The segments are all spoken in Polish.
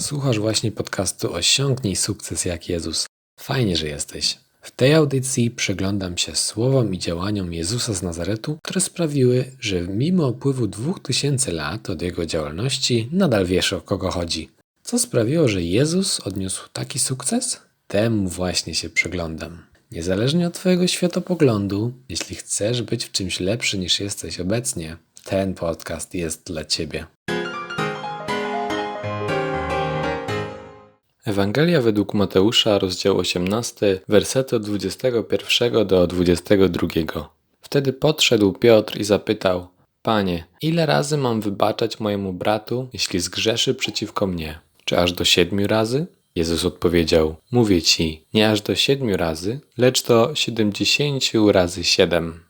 Słuchasz właśnie podcastu Osiągnij sukces jak Jezus. Fajnie, że jesteś. W tej audycji przyglądam się słowom i działaniom Jezusa z Nazaretu, które sprawiły, że mimo upływu 2000 lat od jego działalności nadal wiesz o kogo chodzi. Co sprawiło, że Jezus odniósł taki sukces? Temu właśnie się przyglądam. Niezależnie od Twojego światopoglądu, jeśli chcesz być w czymś lepszy niż jesteś obecnie, ten podcast jest dla Ciebie. Ewangelia według Mateusza, rozdział 18, wersety od 21 do 22. Wtedy podszedł Piotr i zapytał: Panie, ile razy mam wybaczać mojemu bratu, jeśli zgrzeszy przeciwko mnie? Czy aż do siedmiu razy? Jezus odpowiedział: Mówię ci, nie aż do siedmiu razy, lecz do siedemdziesięciu razy siedem.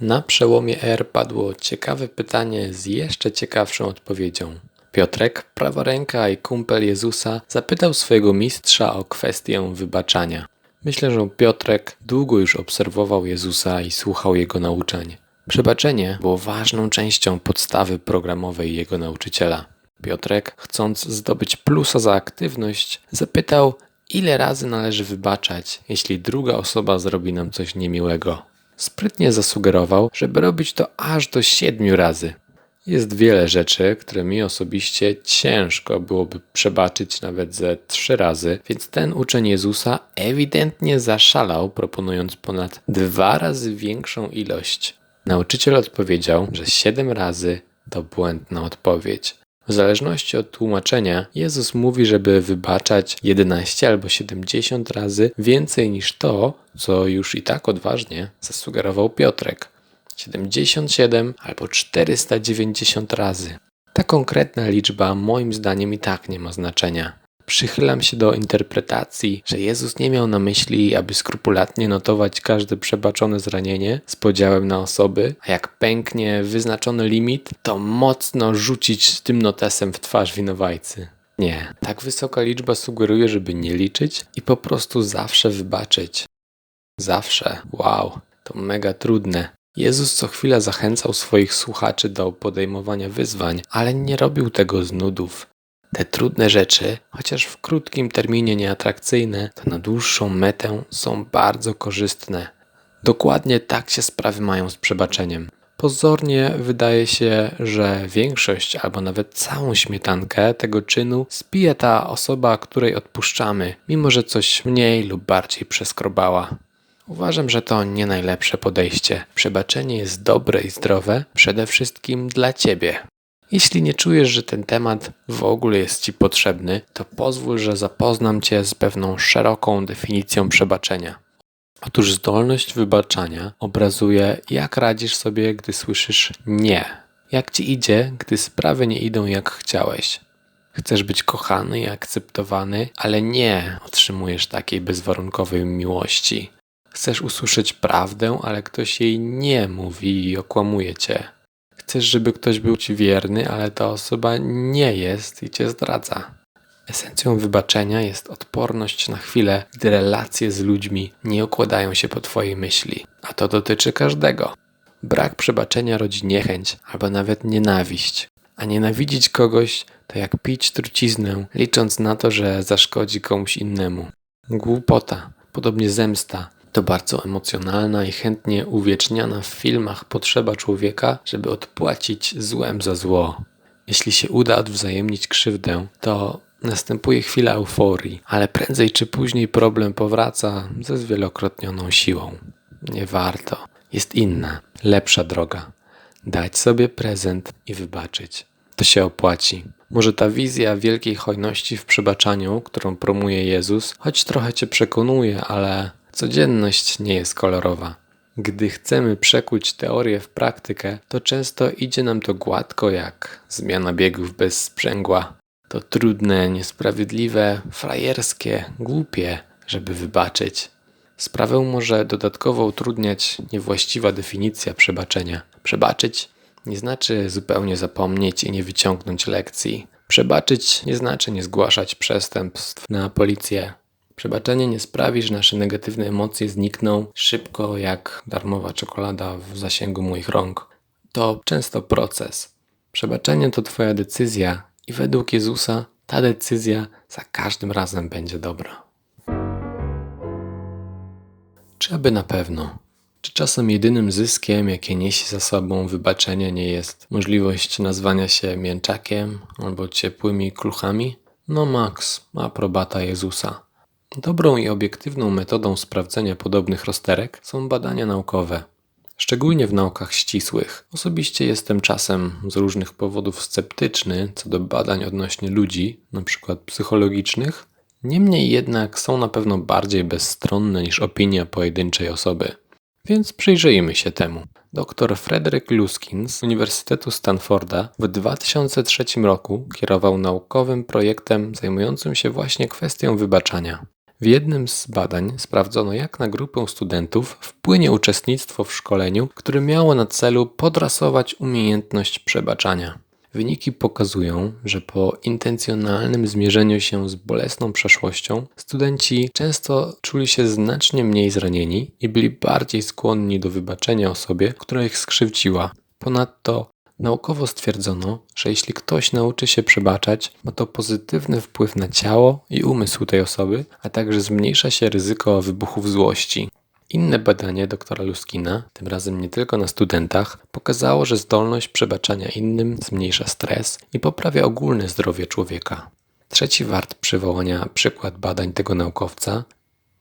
Na przełomie R padło ciekawe pytanie z jeszcze ciekawszą odpowiedzią. Piotrek, prawa ręka i kumpel Jezusa, zapytał swojego mistrza o kwestię wybaczania. Myślę, że Piotrek długo już obserwował Jezusa i słuchał jego nauczeń. Przebaczenie było ważną częścią podstawy programowej jego nauczyciela. Piotrek, chcąc zdobyć plusa za aktywność, zapytał, ile razy należy wybaczać, jeśli druga osoba zrobi nam coś niemiłego. Sprytnie zasugerował, żeby robić to aż do siedmiu razy. Jest wiele rzeczy, które mi osobiście ciężko byłoby przebaczyć nawet ze trzy razy, więc ten uczeń Jezusa ewidentnie zaszalał, proponując ponad dwa razy większą ilość. Nauczyciel odpowiedział, że siedem razy to błędna odpowiedź. W zależności od tłumaczenia, Jezus mówi, żeby wybaczać 11 albo 70 razy więcej niż to, co już i tak odważnie zasugerował Piotrek. 77 albo 490 razy. Ta konkretna liczba moim zdaniem i tak nie ma znaczenia. Przychylam się do interpretacji, że Jezus nie miał na myśli, aby skrupulatnie notować każde przebaczone zranienie z podziałem na osoby, a jak pęknie wyznaczony limit, to mocno rzucić tym notesem w twarz winowajcy. Nie, tak wysoka liczba sugeruje, żeby nie liczyć i po prostu zawsze wybaczyć. Zawsze. Wow, to mega trudne. Jezus co chwila zachęcał swoich słuchaczy do podejmowania wyzwań, ale nie robił tego z nudów. Te trudne rzeczy, chociaż w krótkim terminie nieatrakcyjne, to na dłuższą metę są bardzo korzystne. Dokładnie tak się sprawy mają z przebaczeniem. Pozornie wydaje się, że większość albo nawet całą śmietankę tego czynu spije ta osoba, której odpuszczamy, mimo że coś mniej lub bardziej przeskrobała. Uważam, że to nie najlepsze podejście. Przebaczenie jest dobre i zdrowe przede wszystkim dla ciebie. Jeśli nie czujesz, że ten temat w ogóle jest Ci potrzebny, to pozwól, że zapoznam Cię z pewną szeroką definicją przebaczenia. Otóż zdolność wybaczania obrazuje, jak radzisz sobie, gdy słyszysz nie. Jak ci idzie, gdy sprawy nie idą jak chciałeś. Chcesz być kochany i akceptowany, ale nie otrzymujesz takiej bezwarunkowej miłości. Chcesz usłyszeć prawdę, ale ktoś jej nie mówi i okłamuje cię. Chcesz, żeby ktoś był ci wierny, ale ta osoba nie jest i cię zdradza. Esencją wybaczenia jest odporność na chwilę, gdy relacje z ludźmi nie układają się po Twojej myśli, a to dotyczy każdego. Brak przebaczenia rodzi niechęć albo nawet nienawiść, a nienawidzić kogoś to jak pić truciznę, licząc na to, że zaszkodzi komuś innemu. Głupota, podobnie zemsta, to bardzo emocjonalna i chętnie uwieczniana w filmach potrzeba człowieka, żeby odpłacić złem za zło. Jeśli się uda odwzajemnić krzywdę, to następuje chwila euforii, ale prędzej czy później problem powraca ze zwielokrotnioną siłą. Nie warto. Jest inna, lepsza droga. Dać sobie prezent i wybaczyć. To się opłaci. Może ta wizja wielkiej hojności w przebaczaniu, którą promuje Jezus, choć trochę cię przekonuje, ale Codzienność nie jest kolorowa. Gdy chcemy przekuć teorię w praktykę, to często idzie nam to gładko jak zmiana biegów bez sprzęgła. To trudne, niesprawiedliwe, frajerskie, głupie, żeby wybaczyć. Sprawę może dodatkowo utrudniać niewłaściwa definicja przebaczenia. Przebaczyć nie znaczy zupełnie zapomnieć i nie wyciągnąć lekcji. Przebaczyć nie znaczy nie zgłaszać przestępstw na policję. Przebaczenie nie sprawi, że nasze negatywne emocje znikną szybko jak darmowa czekolada w zasięgu moich rąk. To często proces. Przebaczenie to Twoja decyzja i według Jezusa ta decyzja za każdym razem będzie dobra. Czy aby na pewno? Czy czasem jedynym zyskiem, jakie niesie za sobą wybaczenie, nie jest możliwość nazwania się mięczakiem albo ciepłymi kluchami? No Max, aprobata Jezusa. Dobrą i obiektywną metodą sprawdzenia podobnych rozterek są badania naukowe. Szczególnie w naukach ścisłych. Osobiście jestem czasem z różnych powodów sceptyczny co do badań odnośnie ludzi, np. psychologicznych, niemniej jednak są na pewno bardziej bezstronne niż opinia pojedynczej osoby. Więc przyjrzyjmy się temu. Dr Frederick Luskin z Uniwersytetu Stanforda w 2003 roku kierował naukowym projektem zajmującym się właśnie kwestią wybaczania. W jednym z badań sprawdzono, jak na grupę studentów wpłynie uczestnictwo w szkoleniu, które miało na celu podrasować umiejętność przebaczania. Wyniki pokazują, że po intencjonalnym zmierzeniu się z bolesną przeszłością, studenci często czuli się znacznie mniej zranieni i byli bardziej skłonni do wybaczenia osobie, która ich skrzywdziła. Ponadto naukowo stwierdzono, że jeśli ktoś nauczy się przebaczać, ma to pozytywny wpływ na ciało i umysł tej osoby, a także zmniejsza się ryzyko wybuchów złości. Inne badanie doktora Luskina, tym razem nie tylko na studentach, pokazało, że zdolność przebaczania innym zmniejsza stres i poprawia ogólne zdrowie człowieka. Trzeci wart przywołania przykład badań tego naukowca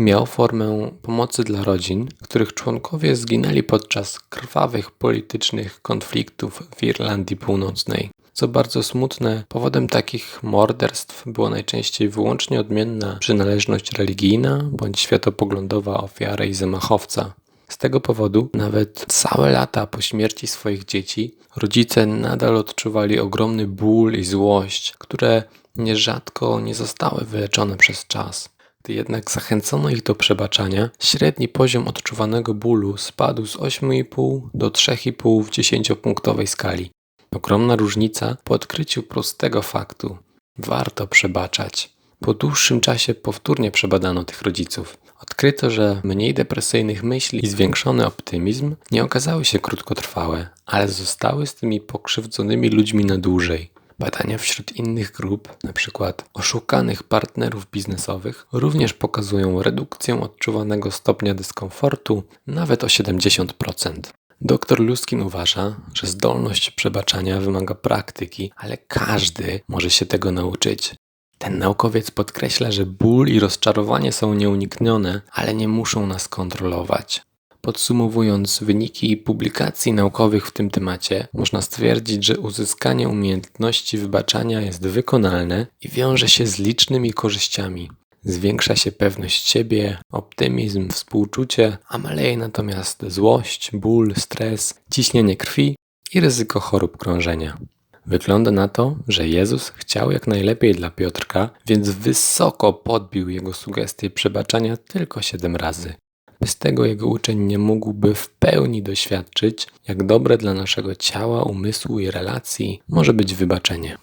miał formę pomocy dla rodzin, których członkowie zginęli podczas krwawych politycznych konfliktów w Irlandii Północnej. Co bardzo smutne, powodem takich morderstw była najczęściej wyłącznie odmienna przynależność religijna bądź światopoglądowa ofiary i zamachowca. Z tego powodu, nawet całe lata po śmierci swoich dzieci, rodzice nadal odczuwali ogromny ból i złość, które nierzadko nie zostały wyleczone przez czas. Gdy jednak zachęcono ich do przebaczania, średni poziom odczuwanego bólu spadł z 8,5 do 3,5 w 10-punktowej skali. Ogromna różnica po odkryciu prostego faktu. Warto przebaczać. Po dłuższym czasie powtórnie przebadano tych rodziców. Odkryto, że mniej depresyjnych myśli i zwiększony optymizm nie okazały się krótkotrwałe, ale zostały z tymi pokrzywdzonymi ludźmi na dłużej. Badania wśród innych grup, np. oszukanych partnerów biznesowych, również pokazują redukcję odczuwanego stopnia dyskomfortu nawet o 70%. Dr Luskin uważa, że zdolność przebaczania wymaga praktyki, ale każdy może się tego nauczyć. Ten naukowiec podkreśla, że ból i rozczarowanie są nieuniknione, ale nie muszą nas kontrolować. Podsumowując wyniki publikacji naukowych w tym temacie, można stwierdzić, że uzyskanie umiejętności wybaczania jest wykonalne i wiąże się z licznymi korzyściami. Zwiększa się pewność siebie, optymizm, współczucie, a maleje natomiast złość, ból, stres, ciśnienie krwi i ryzyko chorób krążenia. Wygląda na to, że Jezus chciał jak najlepiej dla Piotrka, więc wysoko podbił jego sugestie przebaczania tylko siedem razy. Bez tego jego uczeń nie mógłby w pełni doświadczyć, jak dobre dla naszego ciała, umysłu i relacji może być wybaczenie.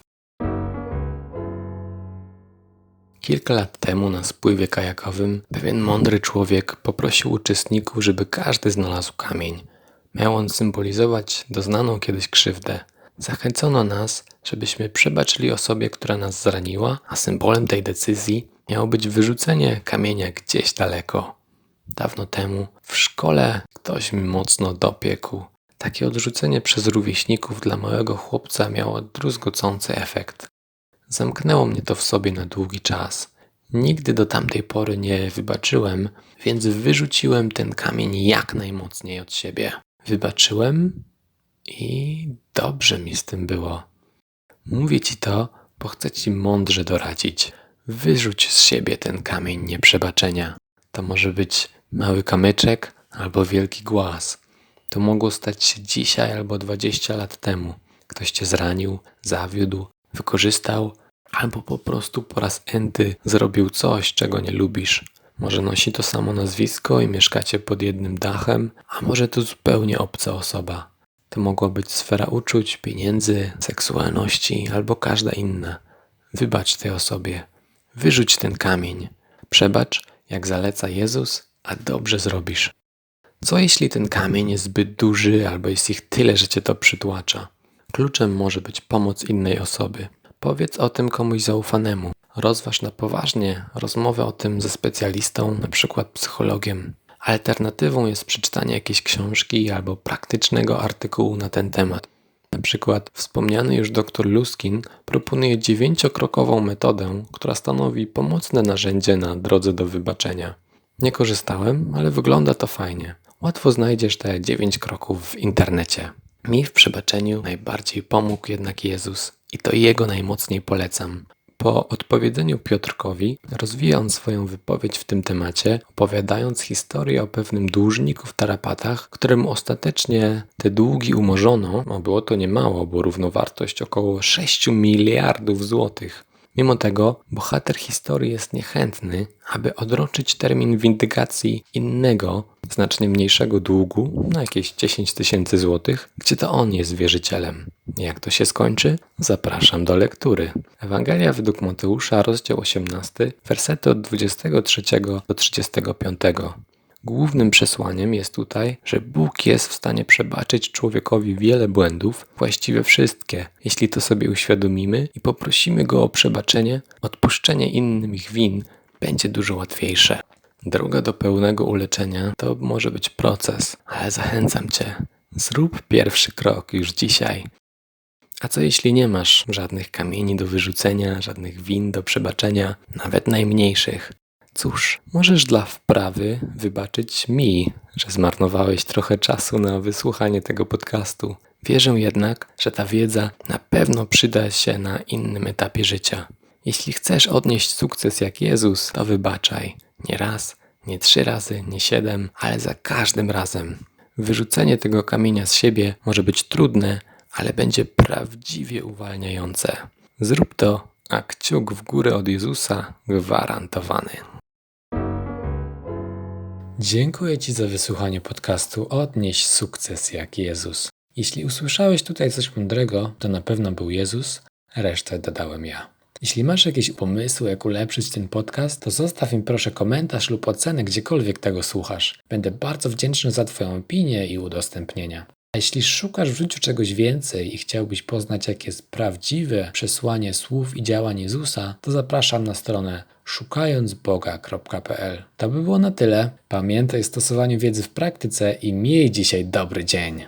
Kilka lat temu na spływie kajakowym pewien mądry człowiek poprosił uczestników, żeby każdy znalazł kamień. Miał on symbolizować doznaną kiedyś krzywdę. Zachęcono nas, żebyśmy przebaczyli osobie, która nas zraniła, a symbolem tej decyzji miało być wyrzucenie kamienia gdzieś daleko. Dawno temu w szkole ktoś mi mocno dopiekł. Takie odrzucenie przez rówieśników dla małego chłopca miało druzgocący efekt. Zamknęło mnie to w sobie na długi czas. Nigdy do tamtej pory nie wybaczyłem, więc wyrzuciłem ten kamień jak najmocniej od siebie. Wybaczyłem i dobrze mi z tym było. Mówię ci to, bo chcę ci mądrze doradzić. Wyrzuć z siebie ten kamień nieprzebaczenia. To może być mały kamyczek albo wielki głaz. To mogło stać się dzisiaj albo 20 lat temu. Ktoś cię zranił, zawiódł, wykorzystał, albo po prostu po raz enty zrobił coś, czego nie lubisz. Może nosi to samo nazwisko i mieszkacie pod jednym dachem, a może to zupełnie obca osoba. To mogła być sfera uczuć, pieniędzy, seksualności albo każda inna. Wybacz tej osobie. Wyrzuć ten kamień. Przebacz, jak zaleca Jezus, a dobrze zrobisz. Co jeśli ten kamień jest zbyt duży albo jest ich tyle, że cię to przytłacza? Kluczem może być pomoc innej osoby. Powiedz o tym komuś zaufanemu. Rozważ na poważnie rozmowę o tym ze specjalistą, np. psychologiem. Alternatywą jest przeczytanie jakiejś książki albo praktycznego artykułu na ten temat. Na przykład wspomniany już dr Luskin proponuje dziewięciokrokową metodę, która stanowi pomocne narzędzie na drodze do wybaczenia. Nie korzystałem, ale wygląda to fajnie. Łatwo znajdziesz te dziewięć kroków w internecie. Mi w przebaczeniu najbardziej pomógł jednak Jezus i to Jego najmocniej polecam. Po odpowiedzeniu Piotrkowi rozwija on swoją wypowiedź w tym temacie, opowiadając historię o pewnym dłużniku w tarapatach, któremu ostatecznie te długi umorzono, a było to niemało, bo równowartość około 6 miliardów złotych. Mimo tego bohater historii jest niechętny, aby odroczyć termin windykacji innego, znacznie mniejszego długu na jakieś 10 tysięcy złotych, gdzie to on jest wierzycielem. Jak to się skończy? Zapraszam do lektury. Ewangelia według Mateusza, rozdział 18, wersety od 23 do 35. Głównym przesłaniem jest tutaj, że Bóg jest w stanie przebaczyć człowiekowi wiele błędów, właściwie wszystkie, jeśli to sobie uświadomimy i poprosimy Go o przebaczenie, odpuszczenie innym ich win będzie dużo łatwiejsze. Droga do pełnego uleczenia to może być proces, ale zachęcam Cię, zrób pierwszy krok już dzisiaj. A co jeśli nie masz żadnych kamieni do wyrzucenia, żadnych win do przebaczenia, nawet najmniejszych? Cóż, możesz dla wprawy wybaczyć mi, że zmarnowałeś trochę czasu na wysłuchanie tego podcastu. Wierzę jednak, że ta wiedza na pewno przyda się na innym etapie życia. Jeśli chcesz odnieść sukces jak Jezus, to wybaczaj. Nie raz, nie trzy razy, nie siedem, ale za każdym razem. Wyrzucenie tego kamienia z siebie może być trudne, ale będzie prawdziwie uwalniające. Zrób to, a kciuk w górę od Jezusa gwarantowany. Dziękuję Ci za wysłuchanie podcastu Odnieś sukces jak Jezus. Jeśli usłyszałeś tutaj coś mądrego, to na pewno był Jezus, resztę dodałem ja. Jeśli masz jakieś pomysły, jak ulepszyć ten podcast, to zostaw mi proszę komentarz lub ocenę gdziekolwiek tego słuchasz. Będę bardzo wdzięczny za Twoją opinię i udostępnienia. Jeśli szukasz w życiu czegoś więcej i chciałbyś poznać, jakie jest prawdziwe przesłanie słów i działań Jezusa, to zapraszam na stronę szukającboga.pl. To by było na tyle. Pamiętaj o stosowaniu wiedzy w praktyce i miej dzisiaj dobry dzień.